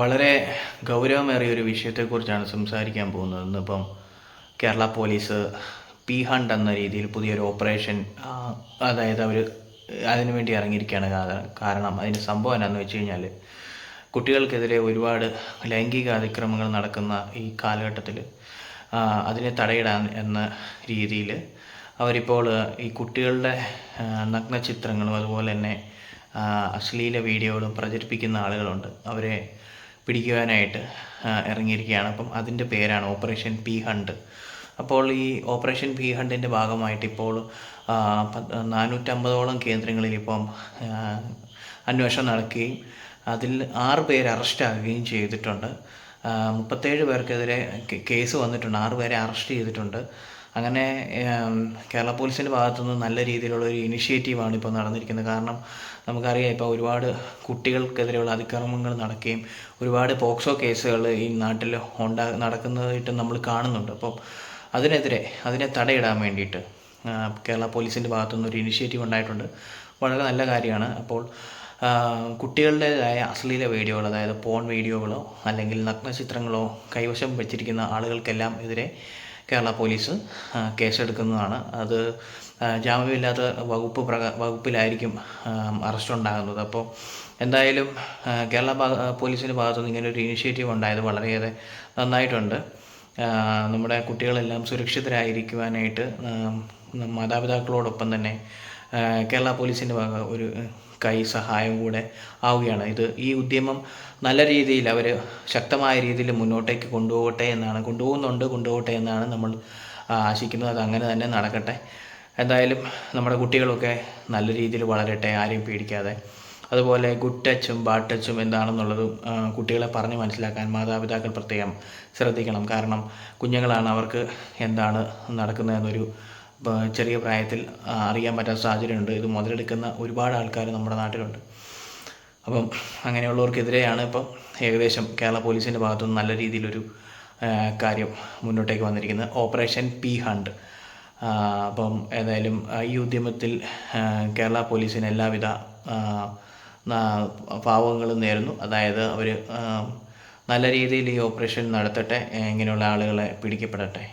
വളരെ ഗൗരവമേറിയ ഒരു വിഷയത്തെക്കുറിച്ചാണ് സംസാരിക്കാൻ പോകുന്നത്. ഇന്നിപ്പം കേരള പോലീസ് പി ഹണ്ട് എന്ന രീതിയിൽ പുതിയൊരു ഓപ്പറേഷൻ അതായത് അവർ അതിനുവേണ്ടി ഇറങ്ങിയിരിക്കുകയാണ് കാരണം അതിന്റെ സംഭവം എന്നാന്ന് വെച്ച് കഴിഞ്ഞാൽ കുട്ടികൾക്കെതിരെ ഒരുപാട് ലൈംഗിക അതിക്രമങ്ങൾ നടക്കുന്ന ഈ കാലഘട്ടത്തിൽ അതിനെ തടയിടാൻ എന്ന രീതിയിൽ അവരിപ്പോൾ ഈ കുട്ടികളുടെ നഗ്ന ചിത്രങ്ങളും അതുപോലെ തന്നെ അശ്ലീല വീഡിയോകളും പ്രചരിപ്പിക്കുന്ന ആളുകളുണ്ട്. അവരെ പിടിക്കുവാനായിട്ട് ഇറങ്ങിയിരിക്കുകയാണ്. അപ്പം അതിന്റെ പേരാണ് ഓപ്പറേഷൻ പി ഹണ്ട്. അപ്പോൾ ഈ ഓപ്പറേഷൻ പി ഹണ്ടിന്റെ ഭാഗമായിട്ട് ഇപ്പോൾ നാനൂറ്റമ്പതോളം കേന്ദ്രങ്ങളിൽ ഇപ്പം അന്വേഷണം നടക്കുകയും അതിൽ ആറ് പേര് അറസ്റ്റാകുകയും ചെയ്തിട്ടുണ്ട്. മുപ്പത്തേഴ് പേർക്കെതിരെ കേസ് വന്നിട്ടുണ്ട്. ആറ് പേരെ അറസ്റ്റ് ചെയ്തിട്ടുണ്ട്. അങ്ങനെ കേരള പോലീസിന്റെ ഭാഗത്തുനിന്ന് നല്ല രീതിയിലുള്ള ഒരു ഇനിഷ്യേറ്റീവാണ് ഇപ്പോൾ നടന്നിരിക്കുന്നത്. കാരണം നമുക്കറിയാം ഇപ്പോൾ ഒരുപാട് കുട്ടികൾക്കെതിരെയുള്ള അതിക്രമങ്ങൾ നടക്കുകയും ഒരുപാട് പോക്സോ കേസുകൾ ഈ നാട്ടിൽ ഉണ്ടാ നടക്കുന്നതായിട്ട് നമ്മൾ കാണുന്നുണ്ട്. അപ്പോൾ അതിനെതിരെ അതിനെ തടയിടാൻ വേണ്ടിയിട്ട് കേരള പോലീസിന്റെ ഭാഗത്തുനിന്ന് ഒരു ഇനിഷ്യേറ്റീവ് ഉണ്ടായിട്ടുണ്ട്. വളരെ നല്ല കാര്യമാണ്. അപ്പോൾ കുട്ടികളുടേതായ അശ്ലീല വീഡിയോകൾ അതായത് പോൺ വീഡിയോകളോ അല്ലെങ്കിൽ നഗ്നചിത്രങ്ങളോ കൈവശം വെച്ചിരിക്കുന്ന ആളുകൾക്കെല്ലാം എതിരെ കേരള പോലീസ് കേസെടുക്കുന്നതാണ്. അത് ജാമ്യമില്ലാത്ത വകുപ്പ് പ്രകാ വകുപ്പിലായിരിക്കും അറസ്റ്റ് ഉണ്ടാകുന്നത് അപ്പോൾ എന്തായാലും കേരള പോലീസിന്റെ ഭാഗത്തുനിന്ന് ഇങ്ങനെ ഒരു ഇനിഷ്യേറ്റീവ് ഉണ്ടായത് വളരെയേറെ നന്നായിട്ടുണ്ട്. നമ്മുടെ കുട്ടികളെല്ലാം സുരക്ഷിതരായിരിക്കുവാനായിട്ട് മാതാപിതാക്കളോടൊപ്പം തന്നെ കേരള പോലീസിന്റെ ഭാഗ ഒരു കൈ സഹായം കൂടെ ആവുകയാണ്. ഇത് ഈ ഉദ്യമം നല്ല രീതിയിൽ അവർ ശക്തമായ രീതിയിൽ മുന്നോട്ടേക്ക് കൊണ്ടുപോകട്ടെ എന്നാണ് കൊണ്ടുപോകുന്നുണ്ട് കൊണ്ടുപോകട്ടെ എന്നാണ് നമ്മൾ ആശിക്കുന്നത്. അത് അങ്ങനെ തന്നെ നടക്കട്ടെ. എന്തായാലും നമ്മുടെ കുട്ടികളൊക്കെ നല്ല രീതിയിൽ വളരട്ടെ ആരെയും പേടിക്കാതെ. അതുപോലെ ഗുഡ് ടച്ചും ബാഡ് ടച്ചും എന്താണെന്നുള്ളതും കുട്ടികളെ പറഞ്ഞ് മനസ്സിലാക്കാൻ മാതാപിതാക്കൾ പ്രത്യേകം ശ്രദ്ധിക്കണം. കാരണം കുഞ്ഞുങ്ങളാണ് അവർക്ക് എന്താണ് നടക്കുന്നതെന്നൊരു ചെറിയ പ്രായത്തിൽ അറിയാൻ പറ്റാത്ത സാഹചര്യമുണ്ട്. ഇത് മുതലെടുക്കുന്ന ഒരുപാട് ആൾക്കാർ നമ്മുടെ നാട്ടിലുണ്ട്. അപ്പം അങ്ങനെയുള്ളവർക്കെതിരെയാണ് ഇപ്പം ഏകദേശം കേരള പോലീസിന്റെ ഭാഗത്തുനിന്ന് നല്ല രീതിയിലൊരു കാര്യം മുന്നോട്ടേക്ക് വന്നിരിക്കുന്നത്. Operation P hunt. അപ്പം ഏതായാലും ഈ ഉദ്യമത്തിൽ കേരള പോലീസിന് എല്ലാവിധ നാ- നേരുന്നു. അതായത് അവർ നല്ല രീതിയിൽ ഈ ഓപ്പറേഷൻ നടത്തട്ടെ ഇങ്ങനെയുള്ള ആളുകളെ പിടിക്കപ്പെടട്ടെ